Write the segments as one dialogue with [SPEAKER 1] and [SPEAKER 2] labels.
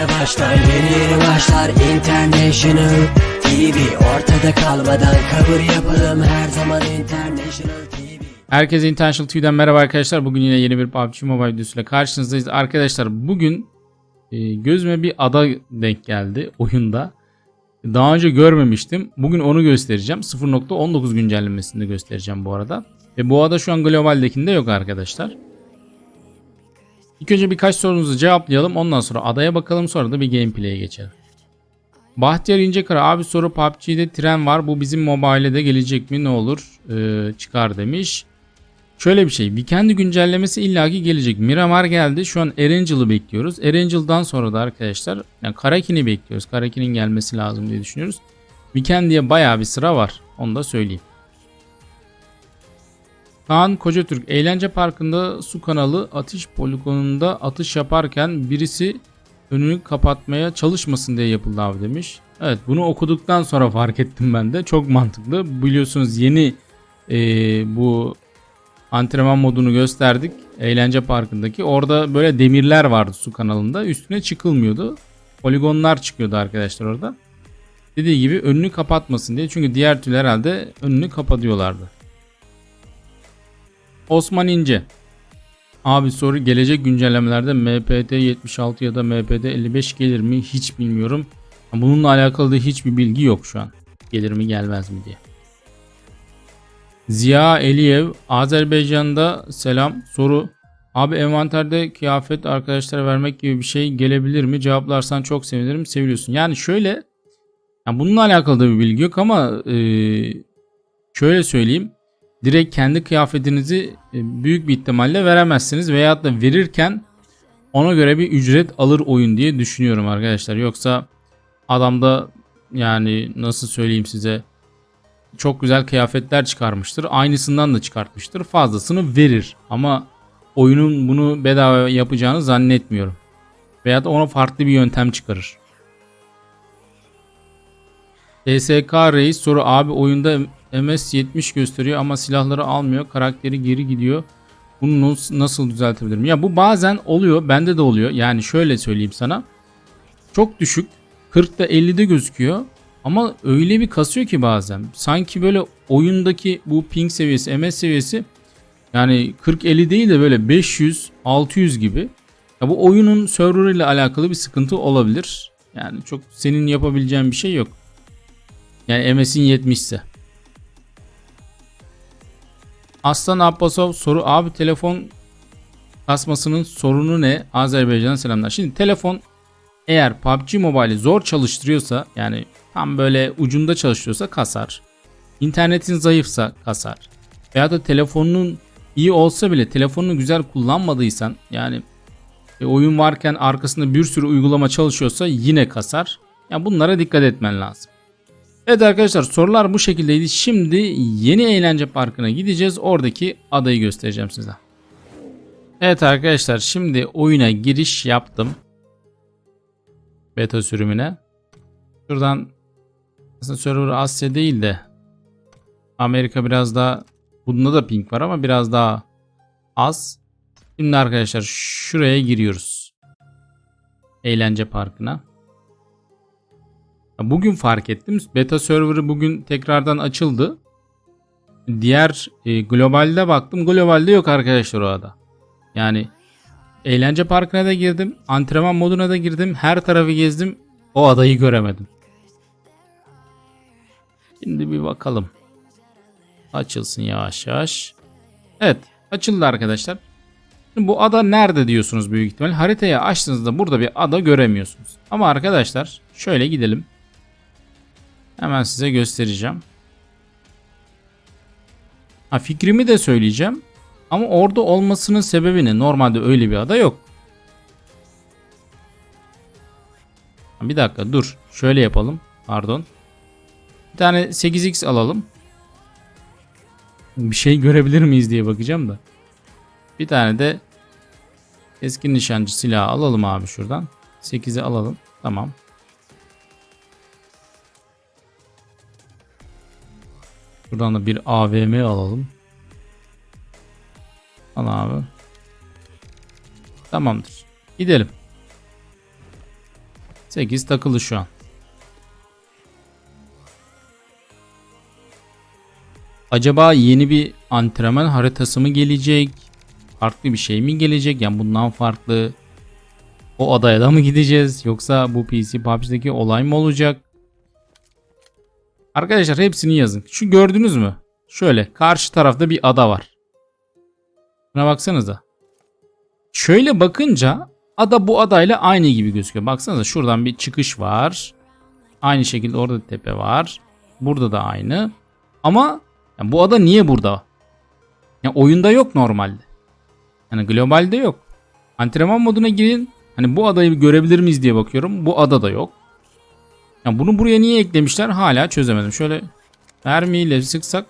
[SPEAKER 1] yeni başlar Yeni yeni başlar International TV Ortada kalmadan kabul yapalım Her zaman International TV
[SPEAKER 2] Herkese International TV'den merhaba arkadaşlar. Bugün yine yeni bir PUBG Mobile videosuyla karşınızdayız. Arkadaşlar bugün e, gözüme bir ada denk geldi oyunda. Daha önce görmemiştim. Bugün onu göstereceğim. 0.19 güncellemesinde göstereceğim bu arada. Ve bu ada şu an globaldekinde yok arkadaşlar. İlk önce birkaç sorunuzu cevaplayalım. Ondan sonra adaya bakalım. Sonra da bir gameplay'e geçelim. Bahtiyar İncekara abi soru PUBG'de tren var. Bu bizim mobile'e gelecek mi? Ne olur? Ee, çıkar demiş. Şöyle bir şey. Weekend güncellemesi illaki gelecek. Miramar geldi. Şu an Erangel'ı bekliyoruz. Erangel'dan sonra da arkadaşlar yani Karakin'i bekliyoruz. Karakin'in gelmesi lazım diye düşünüyoruz. Weekend diye bayağı bir sıra var. Onu da söyleyeyim. Kaan Kocatürk eğlence parkında su kanalı atış poligonunda atış yaparken birisi önünü kapatmaya çalışmasın diye yapıldı abi demiş. Evet bunu okuduktan sonra fark ettim ben de. Çok mantıklı. Biliyorsunuz yeni e, bu antrenman modunu gösterdik. Eğlence parkındaki. Orada böyle demirler vardı su kanalında. Üstüne çıkılmıyordu. Poligonlar çıkıyordu arkadaşlar orada. Dediği gibi önünü kapatmasın diye. Çünkü diğer türler herhalde önünü kapatıyorlardı. Osman İnce. Abi soru gelecek güncellemelerde MPT 76 ya da MPT 55 gelir mi hiç bilmiyorum. Bununla alakalı da hiçbir bilgi yok şu an. Gelir mi gelmez mi diye. Ziya Eliyev Azerbaycan'da selam soru. Abi envanterde kıyafet arkadaşlara vermek gibi bir şey gelebilir mi? Cevaplarsan çok sevinirim. Seviyorsun. Yani şöyle yani bununla alakalı da bir bilgi yok ama e, şöyle söyleyeyim. Direkt kendi kıyafetinizi e, büyük bir ihtimalle veremezsiniz veyahut da verirken ona göre bir ücret alır oyun diye düşünüyorum arkadaşlar. Yoksa adamda yani nasıl söyleyeyim size çok güzel kıyafetler çıkarmıştır. Aynısından da çıkartmıştır. Fazlasını verir. Ama oyunun bunu bedava yapacağını zannetmiyorum. Veya da ona farklı bir yöntem çıkarır. TSK Reis soru abi oyunda MS 70 gösteriyor ama silahları almıyor. Karakteri geri gidiyor. Bunu nasıl düzeltebilirim? Ya bu bazen oluyor. Bende de oluyor. Yani şöyle söyleyeyim sana. Çok düşük. 40'da 50'de gözüküyor. Ama öyle bir kasıyor ki bazen. Sanki böyle oyundaki bu ping seviyesi, MS seviyesi yani 40-50 değil de böyle 500-600 gibi. Ya bu oyunun server ile alakalı bir sıkıntı olabilir. Yani çok senin yapabileceğin bir şey yok. Yani MS'in 70 ise. Aslan Abbasov soru abi telefon kasmasının sorunu ne? Azerbaycan'a selamlar. Şimdi telefon eğer PUBG Mobile'i zor çalıştırıyorsa yani tam böyle ucunda çalışıyorsa kasar. İnternetin zayıfsa kasar. Veya da telefonun iyi olsa bile telefonunu güzel kullanmadıysan yani e, oyun varken arkasında bir sürü uygulama çalışıyorsa yine kasar. Yani bunlara dikkat etmen lazım. Evet arkadaşlar sorular bu şekildeydi. Şimdi yeni eğlence parkına gideceğiz. Oradaki adayı göstereceğim size. Evet arkadaşlar şimdi oyuna giriş yaptım. Beta sürümüne. Şuradan aslında server Asya değil de Amerika biraz daha bunda da ping var ama biraz daha az. Şimdi arkadaşlar şuraya giriyoruz. Eğlence parkına. Bugün fark ettim. Beta serverı bugün tekrardan açıldı. Diğer e, globalde baktım. Globalde yok arkadaşlar o ada. Yani eğlence parkına da girdim. Antrenman moduna da girdim. Her tarafı gezdim. O adayı göremedim. Şimdi bir bakalım. Açılsın yavaş yavaş. Evet açıldı arkadaşlar. Şimdi bu ada nerede diyorsunuz büyük ihtimal. Haritayı açtığınızda burada bir ada göremiyorsunuz. Ama arkadaşlar şöyle gidelim. Hemen size göstereceğim. Ha, fikrimi de söyleyeceğim. Ama orada olmasının sebebi ne? Normalde öyle bir ada yok. Bir dakika dur. Şöyle yapalım. Pardon. Bir tane 8x alalım. Bir şey görebilir miyiz diye bakacağım da. Bir tane de eski nişancı silahı alalım abi şuradan. 8'i alalım. Tamam. Buradan da bir AVM alalım. Al abi. Tamamdır. Gidelim. 8 takılı şu an. Acaba yeni bir antrenman haritası mı gelecek? Farklı bir şey mi gelecek? Yani bundan farklı o adaya da mı gideceğiz? Yoksa bu PC PUBG'deki olay mı olacak? Arkadaşlar hepsini yazın. Şu gördünüz mü? Şöyle karşı tarafta bir ada var. Buna baksanıza. Şöyle bakınca ada bu adayla aynı gibi gözüküyor. Baksanıza şuradan bir çıkış var. Aynı şekilde orada da tepe var. Burada da aynı. Ama ya bu ada niye burada? Ya oyunda yok normalde. Yani globalde yok. Antrenman moduna girin. Hani bu adayı görebilir miyiz diye bakıyorum. Bu ada da yok. Ya bunu buraya niye eklemişler hala çözemedim. Şöyle mermiyle sıksak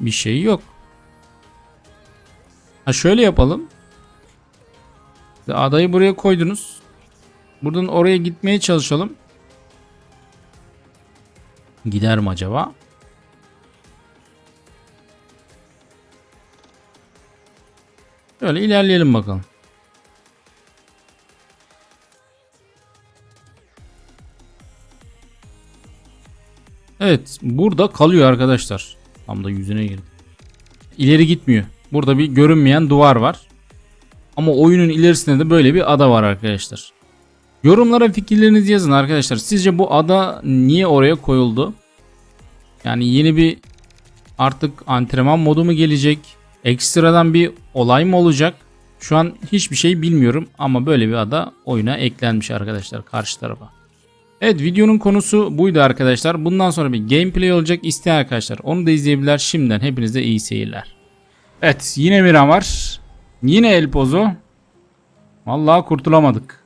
[SPEAKER 2] bir şey yok. Ha şöyle yapalım. Adayı buraya koydunuz. Buradan oraya gitmeye çalışalım. Gider mi acaba? Şöyle ilerleyelim bakalım. Evet burada kalıyor arkadaşlar. Tam da yüzüne girdi. İleri gitmiyor. Burada bir görünmeyen duvar var. Ama oyunun ilerisinde de böyle bir ada var arkadaşlar. Yorumlara fikirlerinizi yazın arkadaşlar. Sizce bu ada niye oraya koyuldu? Yani yeni bir artık antrenman modu mu gelecek? Ekstradan bir olay mı olacak? Şu an hiçbir şey bilmiyorum ama böyle bir ada oyuna eklenmiş arkadaşlar karşı tarafa. Evet videonun konusu buydu arkadaşlar. Bundan sonra bir gameplay olacak isteyen arkadaşlar. Onu da izleyebilirler. Şimdiden hepinize iyi seyirler. Evet yine Miramar. Yine El Pozo. Vallahi kurtulamadık.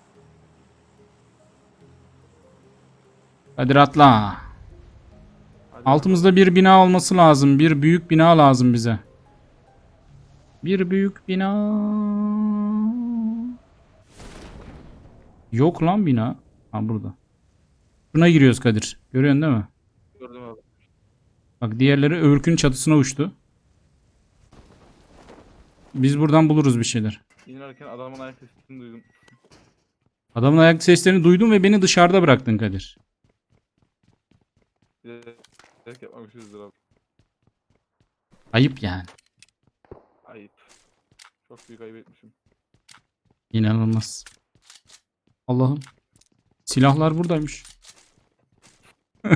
[SPEAKER 2] Hadi atla. Altımızda bir bina olması lazım. Bir büyük bina lazım bize. Bir büyük bina. Yok lan bina. Ha burada. Şuna giriyoruz Kadir. Görüyorsun değil mi?
[SPEAKER 3] Gördüm abi.
[SPEAKER 2] Bak diğerleri Öğürk'ün çatısına uçtu. Biz buradan buluruz bir şeyler.
[SPEAKER 3] İnerken adamın ayak sesini duydum.
[SPEAKER 2] Adamın ayak seslerini duydum ve beni dışarıda bıraktın Kadir.
[SPEAKER 3] Bilerek yapmamışızdır abi.
[SPEAKER 2] Ayıp yani.
[SPEAKER 3] Çok büyük ayıp etmişim.
[SPEAKER 2] İnanılmaz. Allah'ım. Silahlar buradaymış.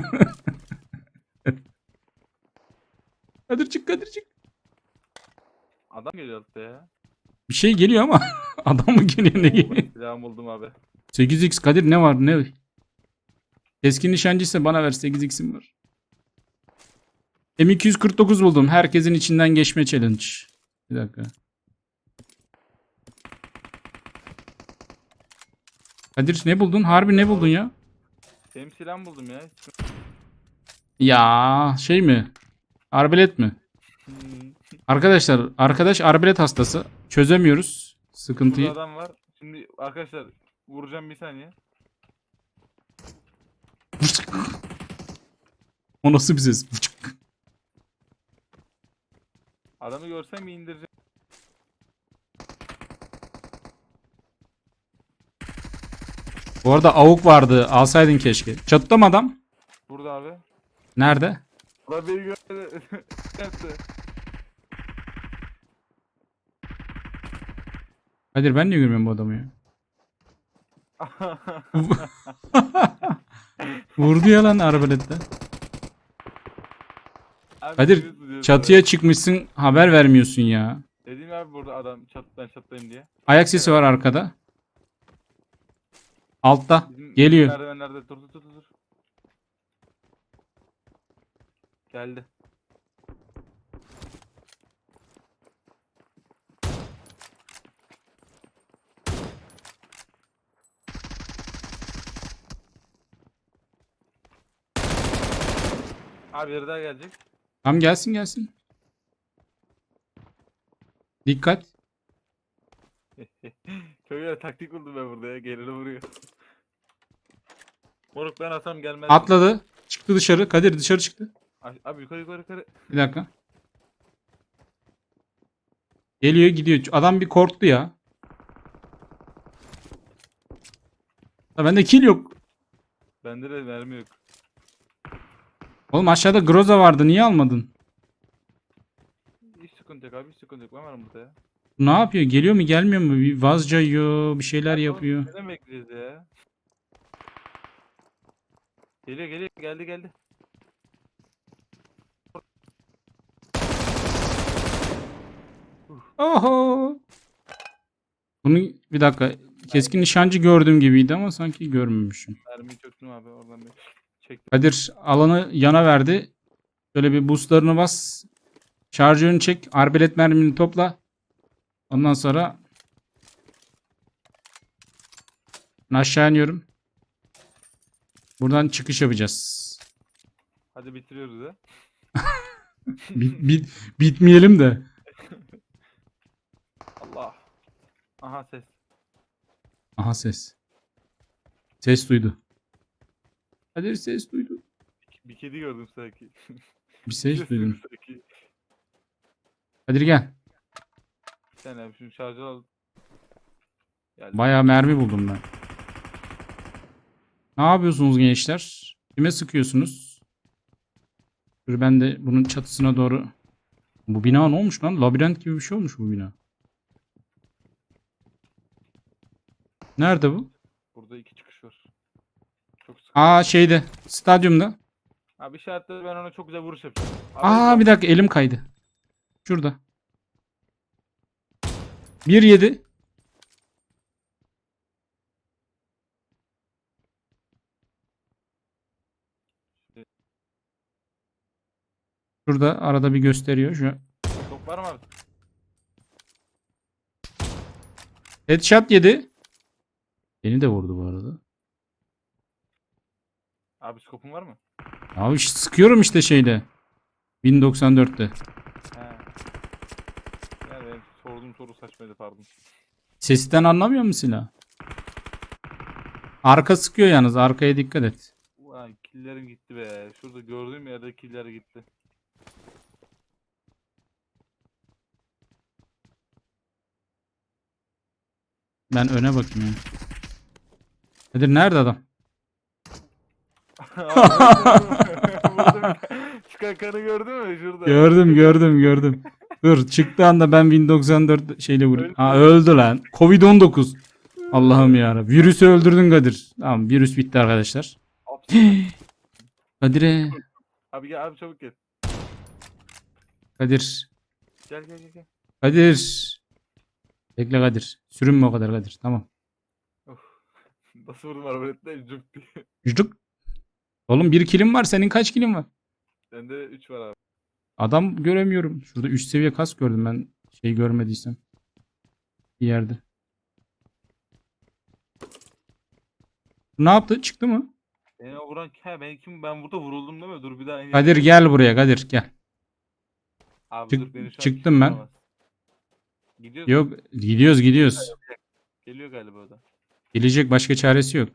[SPEAKER 2] Kadir çık Kadir çık.
[SPEAKER 3] Adam geliyor altta ya.
[SPEAKER 2] Bir şey geliyor ama adam mı geliyor ne geliyor?
[SPEAKER 3] Silahımı buldum abi.
[SPEAKER 2] 8x Kadir ne var ne? Keskin nişancıysa bana ver 8x'im var. M249 buldum. Herkesin içinden geçme challenge. Bir dakika. Kadir ne buldun? Harbi ne buldun ya?
[SPEAKER 3] Benim silahımı buldum ya.
[SPEAKER 2] Ya şey mi? Arbelet mi?
[SPEAKER 3] Hmm.
[SPEAKER 2] Arkadaşlar arkadaş arbelet hastası. Çözemiyoruz
[SPEAKER 3] Burada
[SPEAKER 2] sıkıntıyı.
[SPEAKER 3] adam var. Şimdi arkadaşlar vuracağım bir saniye.
[SPEAKER 2] o nasıl bir ses?
[SPEAKER 3] Adamı görsem bir indireceğim.
[SPEAKER 2] Bu arada avuk vardı. Alsaydın keşke. Çatıda mı adam?
[SPEAKER 3] Burada abi.
[SPEAKER 2] Nerede?
[SPEAKER 3] Ulan beni gördü. Yaptı.
[SPEAKER 2] Kadir ben niye görmüyorum bu adamı ya? Vurdu ya lan arbaletle.
[SPEAKER 3] Abi
[SPEAKER 2] Kadir,
[SPEAKER 3] biliyorsun diyorum
[SPEAKER 2] Çatıya çıkmışsın haber vermiyorsun ya.
[SPEAKER 3] Dedim abi burada adam çatıdan çattayım diye.
[SPEAKER 2] Ayak sesi var arkada. Altta.
[SPEAKER 3] Bizim
[SPEAKER 2] Geliyor.
[SPEAKER 3] Merdivenlerde dur dur dur dur. Geldi. Abi biri daha gelecek.
[SPEAKER 2] Tam gelsin gelsin. Dikkat.
[SPEAKER 3] Çok güzel taktik buldum ben burada ya. Geliri vuruyor. Moruk ben atsam gelmez.
[SPEAKER 2] Atladı. Çıktı dışarı. Kadir dışarı çıktı.
[SPEAKER 3] Abi yukarı yukarı yukarı.
[SPEAKER 2] Bir dakika. Geliyor gidiyor. Adam bir korktu ya. Ya bende kill yok.
[SPEAKER 3] Bende de mermi yok.
[SPEAKER 2] Oğlum aşağıda Groza vardı. Niye almadın?
[SPEAKER 3] Hiç sıkıntı yok abi hiç sıkıntı yok. Ben varım burada ya.
[SPEAKER 2] Ne yapıyor? Geliyor mu gelmiyor mu? Bir vazca yiyor. Bir şeyler
[SPEAKER 3] Oğlum,
[SPEAKER 2] yapıyor.
[SPEAKER 3] Neden bekleyeceğiz ya? Geliyor geliyor geldi geldi.
[SPEAKER 2] Oho. Bunu bir dakika. Keskin nişancı gördüğüm gibiydi ama sanki görmemişim.
[SPEAKER 3] Mermiyi çöktüm abi oradan bir çektim.
[SPEAKER 2] Kadir alanı yana verdi. Şöyle bir boostlarını bas. Şarjörünü çek. Arbelet mermini topla. Ondan sonra ben aşağı iniyorum. Buradan çıkış yapacağız.
[SPEAKER 3] Hadi bitiriyoruz ha.
[SPEAKER 2] Bit, bit, bitmeyelim de.
[SPEAKER 3] Allah. Aha ses.
[SPEAKER 2] Aha ses. Ses duydu. Kadir ses duydu.
[SPEAKER 3] Bir kedi gördüm sanki.
[SPEAKER 2] Bir ses duydum.
[SPEAKER 3] sanki.
[SPEAKER 2] Kadir gel.
[SPEAKER 3] Sen abi şunu şarjı al.
[SPEAKER 2] Bayağı mermi buldum ben. Ne yapıyorsunuz gençler? Kime sıkıyorsunuz? Dur ben de bunun çatısına doğru. Bu bina ne olmuş lan? Labirent gibi bir şey olmuş bu bina. Nerede bu?
[SPEAKER 3] Burada iki çıkış var. Çok sıkı.
[SPEAKER 2] Aa şeyde. Stadyumda.
[SPEAKER 3] Abi işaretledi ben ona çok güzel vuruş yapacağım. Abi,
[SPEAKER 2] Aa bir dakika elim kaydı. Şurada. 1-7. Şurada arada bir gösteriyor. Şu
[SPEAKER 3] Top var mı abi?
[SPEAKER 2] headshot yedi. Beni de vurdu bu arada.
[SPEAKER 3] Abi skopun var mı?
[SPEAKER 2] Abi işte sıkıyorum işte şeyle. 1094'te.
[SPEAKER 3] He. Benim sorduğum soru saçmaydı pardon.
[SPEAKER 2] Sesten anlamıyor musun silah? Arka sıkıyor yalnız. Arkaya dikkat et.
[SPEAKER 3] Vay killerim gitti be. Şurada gördüğüm yerde killer gitti.
[SPEAKER 2] Ben öne bakayım ya. Kadir nerede adam?
[SPEAKER 3] Çıkan kanı gördün mü şurada?
[SPEAKER 2] Gördüm gördüm gördüm. Dur çıktı anda ben 1094 şeyle vurayım.
[SPEAKER 3] Öldü.
[SPEAKER 2] Ha öldü lan. Covid-19. Allah'ım ya. Virüsü öldürdün Kadir. Tamam virüs bitti arkadaşlar. Kadir'e.
[SPEAKER 3] Abi gel abi çabuk gel.
[SPEAKER 2] Kadir.
[SPEAKER 3] Gel gel gel.
[SPEAKER 2] Kadir. Bekle Kadir. Sürünme o kadar Kadir. Tamam.
[SPEAKER 3] Of. Nasıl vurdum arbaletle cuk diye.
[SPEAKER 2] Yüzdük. Oğlum bir kilim var. Senin kaç kilin var?
[SPEAKER 3] Bende 3 var abi.
[SPEAKER 2] Adam göremiyorum. Şurada 3 seviye kas gördüm ben. Şey görmediysem. Bir yerde. Ne yaptı? Çıktı mı?
[SPEAKER 3] Beni vuran he ben kim ben burada vuruldum değil mi? Dur bir daha.
[SPEAKER 2] Kadir gel buraya Kadir gel.
[SPEAKER 3] Abi
[SPEAKER 2] çık-
[SPEAKER 3] dur beni şu an
[SPEAKER 2] çıktım
[SPEAKER 3] kimse
[SPEAKER 2] ben.
[SPEAKER 3] vuramaz. Gidiyoruz. mu?
[SPEAKER 2] Yok gidiyoruz gidiyoruz.
[SPEAKER 3] Geliyor galiba o da.
[SPEAKER 2] Gelecek başka çaresi yok.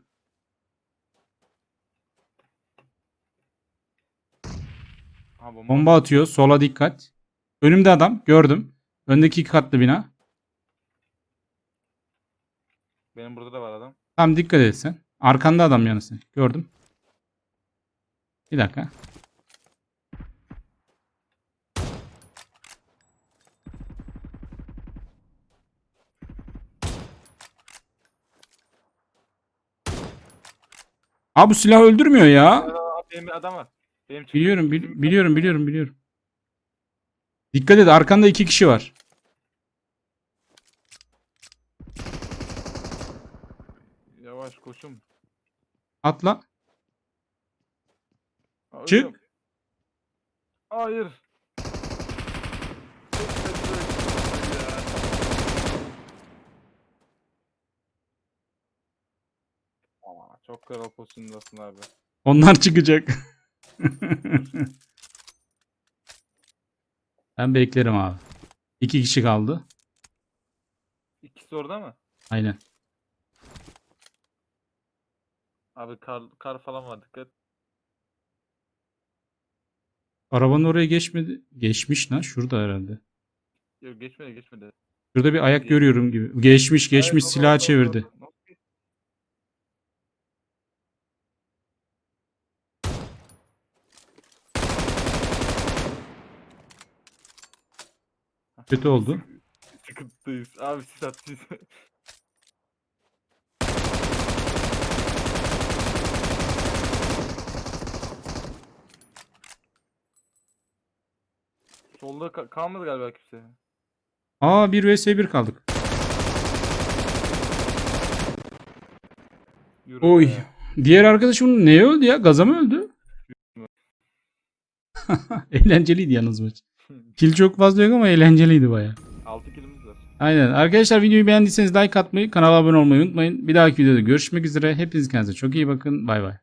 [SPEAKER 3] Ha bomba.
[SPEAKER 2] Bomba atıyor. Sola dikkat. Önümde adam. Gördüm. Öndeki iki katlı bina.
[SPEAKER 3] Benim burada da var adam.
[SPEAKER 2] Tam dikkat et sen. Arkanda adam yanısı. Gördüm. Bir dakika. Abi bu silah öldürmüyor ya.
[SPEAKER 3] Benim bir adam var. Benim
[SPEAKER 2] Biliyorum, bil- biliyorum, biliyorum, biliyorum. Dikkat et, arkanda iki kişi var.
[SPEAKER 3] Yavaş koşum.
[SPEAKER 2] Atla.
[SPEAKER 3] Aa,
[SPEAKER 2] Çık.
[SPEAKER 3] ölüyorum. Hayır. Çok kötü. Ya. Aa, çok kral pozisyondasın abi.
[SPEAKER 2] Onlar çıkacak. ben beklerim abi. İki kişi kaldı.
[SPEAKER 3] İkisi orada mı?
[SPEAKER 2] Aynen.
[SPEAKER 3] Abi kar, kar falan var dikkat.
[SPEAKER 2] Arabanın oraya geçmedi. Geçmiş lan şurada herhalde.
[SPEAKER 3] Yok geçmedi geçmedi.
[SPEAKER 2] Şurada bir ayak görüyorum gibi. Geçmiş geçmiş silah çevirdi. Kötü oldu.
[SPEAKER 3] Sıkıntıyız. Abi siz at siz. Solda ka- kalmadı galiba kimse.
[SPEAKER 2] Aa 1 vs 1 kaldık.
[SPEAKER 3] Yürü
[SPEAKER 2] Oy.
[SPEAKER 3] be.
[SPEAKER 2] Diğer arkadaşım neye öldü ya? Gaza mı öldü? Eğlenceliydi yalnız maç. Kill çok fazla yok ama eğlenceliydi baya.
[SPEAKER 3] 6 kilimiz var.
[SPEAKER 2] Aynen. Arkadaşlar videoyu beğendiyseniz like atmayı, kanala abone olmayı unutmayın. Bir dahaki videoda görüşmek üzere. Hepiniz kendinize çok iyi bakın. Bay bay.